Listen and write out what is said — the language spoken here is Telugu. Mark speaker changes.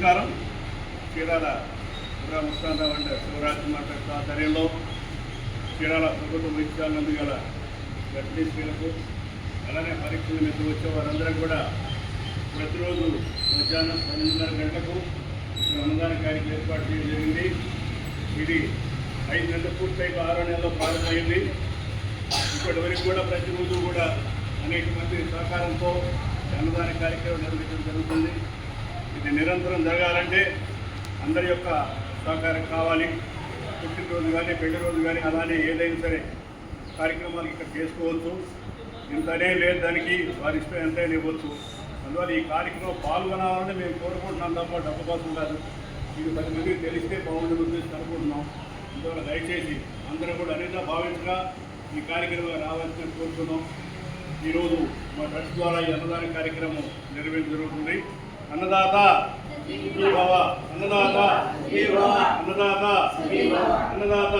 Speaker 1: నమస్కారం. చీరాల దుర్గా ముస్తారావు అంటే శివరాజ్ మాట్లాడుతూ ఆధ్వర్యంలో చీరాల ప్రభుత్వ వైద్యాల నందు గల గర్భిణీ స్త్రీలకు అలానే పరీక్షల మీద వచ్చే వారందరూ కూడా ప్రతిరోజు మధ్యాహ్నం పన్నెండున్నర గంటలకు అనుదాన కార్యక్రమం ఏర్పాటు చేయడం జరిగింది. ఇది ఐదు నెలలు పూర్తయి ఆరో నెలలో ప్రారంభమైంది. ఇప్పటి వరకు కూడా ప్రతిరోజు కూడా అనేక మంది సహకారంతో అన్నదాన కార్యక్రమం నిర్వహించడం జరుగుతుంది. ఇది నిరంతరం జరగాలంటే అందరి యొక్క సహకారం కావాలి. పుట్టినరోజు కానీ పెళ్ళి రోజు కానీ అలానే ఏదైనా సరే కార్యక్రమాలు ఇక్కడ చేసుకోవచ్చు. ఇంతనే లేదు దానికి వారి ఇష్టం ఎంతైనా ఇవ్వచ్చు. అందువల్ల ఈ కార్యక్రమం పాల్గొనాలని మేము కోరుకుంటున్నాం తప్ప డబ్బు కోసం కాదు. ఇది పది మందికి తెలిస్తే బాగుంటుంది ఉద్దేశం అనుకుంటున్నాం. అందువల్ల దయచేసి అందరూ కూడా అనేది భావించగా ఈ కార్యక్రమం రావాల్సిన కోరుతున్నాం. ఈరోజు మా ట్రస్ట్ ద్వారా ఈ అన్నదాన కార్యక్రమం నిర్వహించ జరుగుతుంది అన్నదాత భవ అన్నదాత అన్నదాత అన్నదాత